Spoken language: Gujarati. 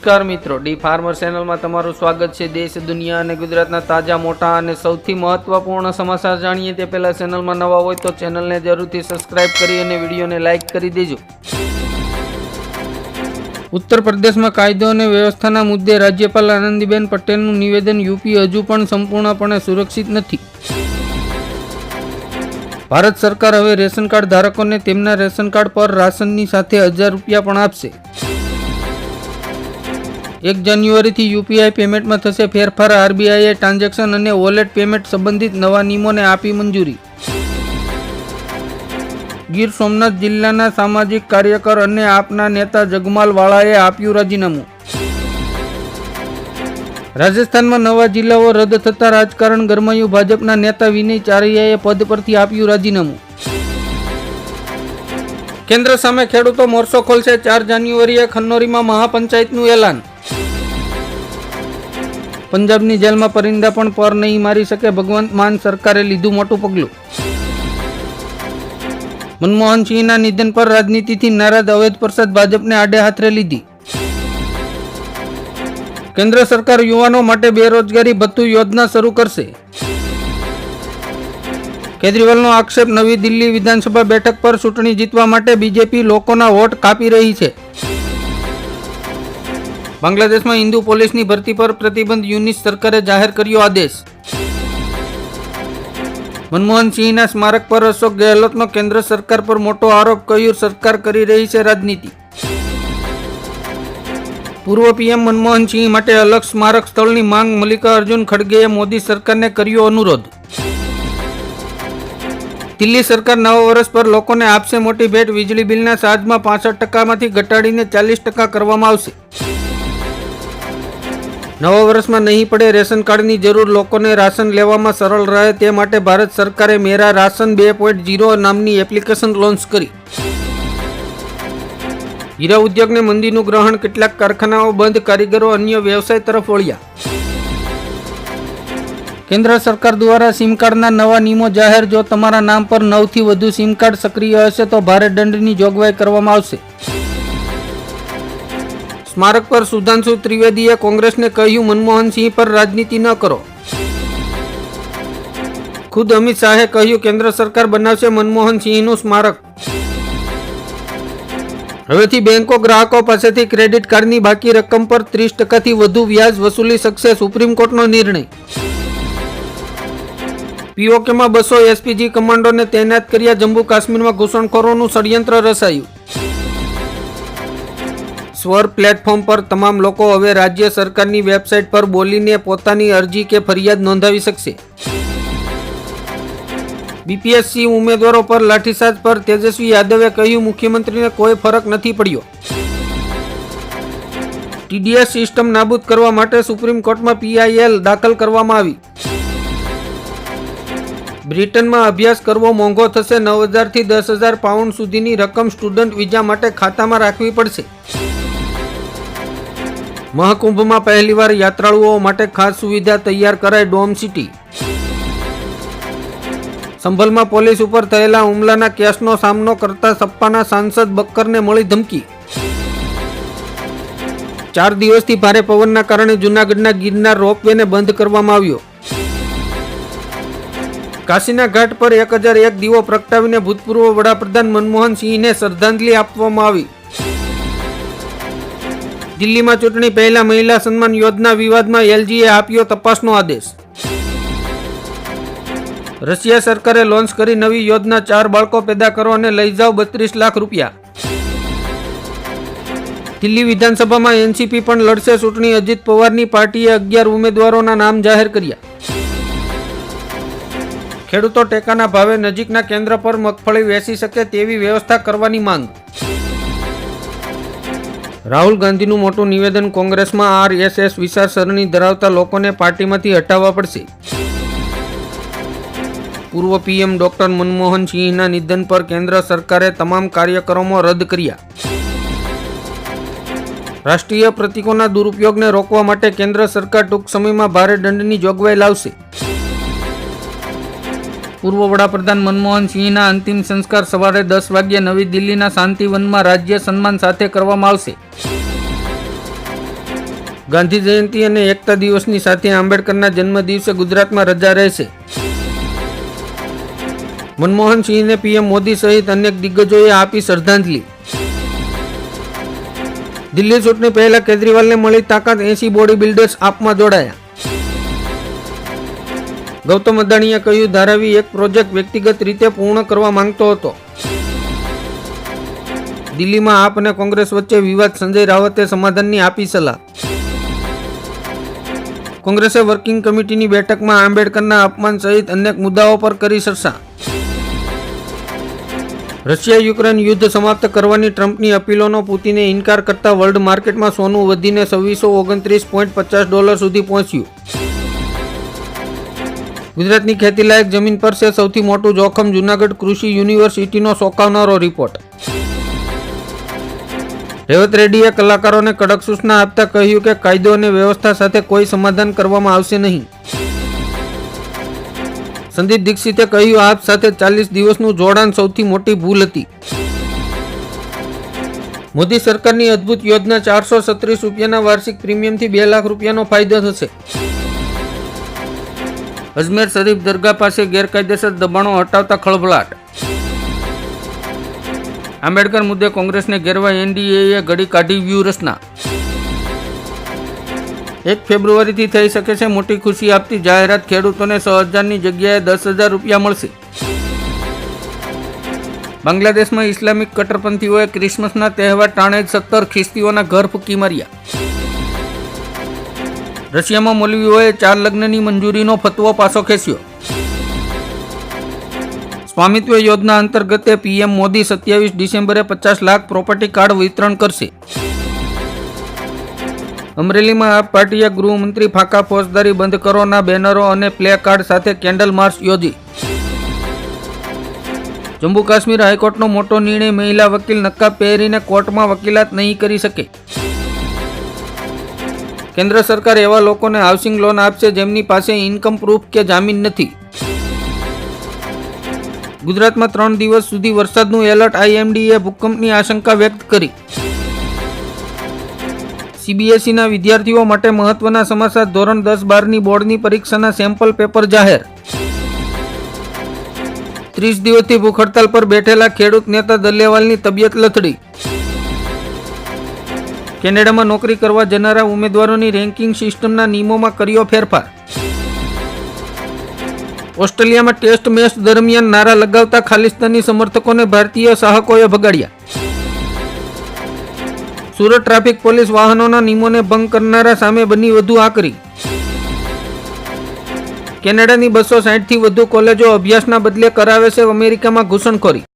નમસ્કાર મિત્રો. ડી ફાર્મર ચેનલમાં તમારું સ્વાગત છે. દેશ, દુનિયા અને ગુજરાતના તાજા, મોટા અને સૌથી મહત્વપૂર્ણ સમાચાર જાણીએ તે પહેલા ચેનલમાં નવા હોય તો ચેનલને જરૂરથી સબસ્ક્રાઇબ કરી અને વિડીયોને લાઇક કરી દેજો. ઉત્તર પ્રદેશમાં કાયદો અને વ્યવસ્થાના મુદ્દે રાજ્યપાલ આનંદીબેન પટેલનું નિવેદન યુપી હજુ પણ સંપૂર્ણપણે સુરક્ષિત નથી. ભારત સરકાર હવે રેશન કાર્ડ ધારકોને તેમના રેશન કાર્ડ પર રાશનની સાથે હજાર રૂપિયા પણ આપશે. એક જાન્યુઆરીથી યુપીઆઈ પેમેન્ટમાં થશે ફેરફાર, આરબીઆઈએ ટ્રાન્ઝેક્શન અને વોલેટ પેમેન્ટ સંબંધિત નવા નિયમોને આપી મંજૂરી. ગીર સોમનાથ જિલ્લાના સામાજિક કાર્યકર અને આપના નેતા જગમાલ વાળાએ આપ્યું રાજીનામું. રાજસ્થાનમાં નવા જિલ્લાઓ રદ થતા રાજકારણ ગરમાયું ભાજપના નેતા વિનય ચારિયાએ પદ પરથી આપ્યું રાજીનામું. કેન્દ્ર સામે ખેડૂતો મોરચો ખોલશે ચાર જાન્યુઆરીએ ખન્નોરીમાં મહાપંચાયતનું એલાન. પંજાબની જેલમાં પરિંદા પણ પર નહીં મારી શકે. ભગવંત માન સરકારે લીધું મોટું પગલું. મનમોહન સિંહના નિધન પર રાજનીતિથી નારાજ અવૈધ પ્રસાદ ભાજપને આડે હાથરે લીધી. કેન્દ્ર સરકાર યુવાનો માટે બેરોજગારી ભથ્થું યોજના શરૂ કરશે. કેજરીવાલનો આક્ષેપ, નવી દિલ્હી વિધાનસભા બેઠક પર ચૂંટણી જીતવા માટે બીજેપી લોકોના વોટ કાપી રહી છે. બાંગ્લાદેશમાં હિન્દુ પોલીસની ભરતી પર પ્રતિબંધ યુનિસ સરકારે જાહેર કર્યો આદેશ. મનમોહનસિંહના સ્મારક પર અશોક ગેહલોતનો કેન્દ્ર સરકાર પર મોટો આરોપ કહ્યું સરકાર કરી રહી છે રાજનીતિ. પૂર્વ પીએમ મનમોહનસિંહ માટે અલગ સ્મારક સ્થળની માંગ મલ્લિકાર્જુન ખડગેએ મોદી સરકારને કર્યો અનુરોધ. દિલ્હી સરકાર નવા વર્ષ પર લોકોને આપશે મોટી ભેટ, વીજળી બિલના સાજમાં પાસઠ ટકામાંથી ઘટાડીને ચાલીસ ટકા કરવામાં આવશે. નવા વર્ષમાં નહીં પડે રેશન કાર્ડની જરૂર. લોકોને રાશન લેવામાં સરળ રહે તે માટે ભારત સરકારે મેરા રાશન બે પોઈન્ટ જીરો નામની એપ્લિકેશન લોન્ચ કરી. હીરા ઉદ્યોગને મંદીનું ગ્રહણ કેટલાક કારખાનાઓ બંધ, કારીગરો અન્ય વ્યવસાય તરફ વળ્યા. કેન્દ્ર સરકાર દ્વારા સિમ કાર્ડના નવા નિયમો જાહેર. જો તમારા નામ પર નવથી વધુ સિમ કાર્ડ સક્રિય હશે તો ભારે દંડની જોગવાઈ કરવામાં આવશે. સ્મારક પર સુધાંશુ ત્રિવેદીએ કોંગ્રેસને કહ્યું, મનમોહનસિંહ પર રાજનીતિ ન કરો. ખુદ અમિત શાહે કહ્યું, કેન્દ્ર સરકાર બનાવશે મનમોહનસિંહનું સ્મારક. હવેથી બેંકો ગ્રાહકો પાસેથી ક્રેડિટ કાર્ડની બાકી રકમ પર ત્રીસ ટકાથી વધુ વ્યાજ વસૂલી શકશે સુપ્રીમ કોર્ટનો નિર્ણય. પીઓકેમાં બસો એસપીજી કમાન્ડોને તૈનાત કર્યા જમ્મુ કાશ્મીરમાં ઘૂસણખોરોનું ષડયંત્ર રચાયું. સ્વર પ્લેટફોર્મ પર તમામ લોકો હવે રાજ્ય સરકારની વેબસાઇટ પર બોલીને પોતાની અરજી કે ફરિયાદ નોંધાવી શકશે. બીપીએસસી ઉમેદવારો પર લાઠીચાર્જ પર તેજસ્વી યાદવે કહ્યું, મુખ્યમંત્રીને કોઈ ફરક નથી પડ્યો. ટીડીએસ સિસ્ટમ નાબૂદ કરવા માટે સુપ્રીમ કોર્ટમાં પીઆઈએલ દાખલ કરવામાં આવી. બ્રિટનમાં અભ્યાસ કરવો મોંઘો થશે, નવ હજારથી દસ હજાર પાઉન્ડ સુધીની રકમ સ્ટુડન્ટ વિઝા માટે ખાતામાં રાખવી પડશે. મહાકુંભમાં પહેલીવાર યાત્રાળુઓ માટે ખાસ સુવિધા તૈયાર કરાઈ ડોમ સિટી. સંભલમાં પોલીસ ઉપર થયેલા હુમલાના કેસનો સામનો કરતા સપ્પાના સાંસદ બક્કરને મળી ધમકી. ચાર દિવસથી ભારે પવનના કારણે જૂનાગઢના ગિરનાર રોપવેને બંધ કરવામાં આવ્યો. કાશીના ઘાટ પર એક હજાર એક દીવો પ્રગટાવીને ભૂતપૂર્વ વડાપ્રધાન મનમોહન સિંહને શ્રદ્ધાંજલિ આપવામાં આવી. દિલ્હીમાં ચૂંટણી પહેલા મહિલા સન્માન યોજના વિવાદમાં એલજીએ આપ્યો તપાસનો આદેશ. રશિયા સરકારે લોન્ચ કરી નવી યોજના ચાર બાળકો પેદા કરો અને લઈ જાઓ બત્રીસ લાખ રૂપિયા. દિલ્હી વિધાનસભામાં એનસીપી પણ લડશે ચૂંટણી. અજીત પવારની પાર્ટીએ અગિયાર ઉમેદવારોના નામ જાહેર કર્યા. ખેડૂતો ટેકાના ભાવે નજીકના કેન્દ્ર પર મગફળી વેચી શકે તેવી વ્યવસ્થા કરવાની માંગ. રાહુલ ગાંધીનું મોટું નિવેદન કોંગ્રેસમાં આરએસએસ વિચારસરણી ધરાવતા લોકોને પાર્ટીમાંથી હટાવવા પડશે. પૂર્વ પીએમ ડોક્ટર મનમોહન સિંહના નિધન પર કેન્દ્ર સરકારે તમામ કાર્યક્રમો રદ કર્યા. રાષ્ટ્રીય પ્રતીકોના દુરુપયોગને રોકવા માટે કેન્દ્ર સરકાર ટૂંક સમયમાં ભારે દંડની જોગવાઈ લાવશે. પૂર્વ વડાપ્રધાન મનમોહન સિંહના અંતિમ સંસ્કાર સવારે દસ વાગ્યે નવી દિલ્હીના શાંતિવનમાં રાજ્ય સન્માન સાથે કરવામાં આવશે. ગાંધી જયંતિ અને એકતા દિવસની સાથે આંબેડકરના જન્મદિવસે ગુજરાતમાં રજા રહેશે. મનમોહન સિંહને પીએમ મોદી સહિત અનેક દિગ્ગજોએ આપી શ્રદ્ધાંજલિ. દિલ્હી ચૂંટણી પહેલા કેજરીવાલને મળી તાકાત એસી બોડી બિલ્ડર્સ આપમાં જોડાયા. ગૌતમ અદાણીએ કહ્યું, ધારાવી એક પ્રોજેક્ટ વ્યક્તિગત રીતે પૂર્ણ કરવા માંગતો હતો. દિલ્હીમાં આપ અને કોંગ્રેસ વચ્ચે વિવાદ, સંજય રાવતે સમાધાનની આપી સલાહ. કોંગ્રેસે વર્કિંગ કમિટીની બેઠકમાં આંબેડકરના અપમાન સહિત અનેક મુદ્દાઓ પર કરી ચર્ચા રશિયા યુક્રેન યુદ્ધ સમાપ્ત કરવાની ટ્રમ્પની અપીલોનો પુતિને ઇનકાર કરતા વર્લ્ડ માર્કેટમાં સોનું વધીને છવ્વીસો ઓગણત્રીસ પોઈન્ટ પચાસ ડોલર સુધી પહોંચ્યું. ગુજરાતની ખેતીલાયક જમીન પર છે સૌથી મોટું જોખમ જૂનાગઢ કૃષિ યુનિવર્સિટીનો ચોંકાવનારો રિપોર્ટ રેવત રેડ્ડીએ કલાકારોને કડક સૂચના આપતા કહ્યું કે કાયદો અને વ્યવસ્થા સાથે કોઈ સમાધાન કરવામાં આવશે નહીં. સંદીપ દીક્ષિતે કહ્યું, આપ સાથે ચાલીસ દિવસનું જોડાણ સૌથી મોટી ભૂલ હતી. મોદી સરકારની અદ્ભુત યોજના ચારસો સત્રીસ રૂપિયાના વાર્ષિક પ્રીમિયમથી બે લાખ રૂપિયાનો ફાયદો થશે. અજમેર શરીફ દરગાહ પાસે ગેરકાયદેસર દબાણો હટાવતા ખળભળાટ. આંબેડકર મુદ્દે કોંગ્રેસને ઘેરવા એનડીએએ ઘડી કાઢી વ્યૂહરચના એક ફેબ્રુઆરીથી થઈ શકે છે મોટી ખુશી આપતી જાહેરાત ખેડૂતોને છ હજારની જગ્યાએ દસ હજાર રૂપિયા મળશે. બાંગ્લાદેશમાં ઇસ્લામિક કટ્ટરપંથીઓએ ક્રિસમસના તહેવાર ટાણે સત્તર ખ્રિસ્તીઓના ઘર ફૂકી માર્યા. રશિયામાં મૌલવીઓએ ચાર લગ્નની મંજૂરીનો ફતવો પાછો ખેંચ્યો. સ્વામિત્વ યોજના અંતર્ગતે પીએમ મોદી સત્યાવીસ ડિસેમ્બરે પચાસ લાખ પ્રોપર્ટી કાર્ડ વિતરણ કરશે. અમરેલીમાં આપ પાર્ટીએ ગૃહમંત્રી ફાકા ફોજદારી બંધ કરોના બેનરો અને પ્લે કાર્ડ સાથે કેન્ડલ માર્ચ યોજી. જમ્મુ કાશ્મીર હાઈકોર્ટનો મોટો નિર્ણય મહિલા વકીલ નક્કા પહેરીને કોર્ટમાં વકીલાત નહીં કરી શકે. કેન્દ્ર સરકાર એવા લોકોને હાઉસિંગ લોન આપશે જેમની પાસે ઇન્કમ પ્રૂફ કે જામીન નથી. ગુજરાતમાં ત્રણ દિવસ સુધી વરસાદનું એલર્ટ આઈએમડીએ ભૂકંપની આશંકા વ્યક્ત કરી. સીબીએસઈના વિદ્યાર્થીઓ માટે મહત્વના સમાચાર ધોરણ દસ બારની બોર્ડની પરીક્ષાના સેમ્પલ પેપર જાહેર. ત્રીસ દિવસથી ભૂખ હડતાલ પર બેઠેલા ખેડૂત નેતા દલ્લેવાલની તબિયત લથડી. કેનેડામાં નોકરી કરવા જનારા ઉમેદવારોની રેન્કિંગ સિસ્ટમના નિયમોમાં કર્યો ફેરફાર. ઓસ્ટ્રેલિયામાં ટેસ્ટ મેચ દરમિયાન નારા લગાવતા ખાલિસ્તાની સમર્થકોને ભારતીય સાહકોએ ભગાડ્યા. સુરત ટ્રાફિક પોલીસ વાહનોના નિયમોને ભંગ કરનારા સામે બની વધુ આકરી. કેનેડાની બસો સાઠથી વધુ કોલેજો અભ્યાસના બદલે કરાવે છે અમેરિકામાં ઘૂસણખોરી.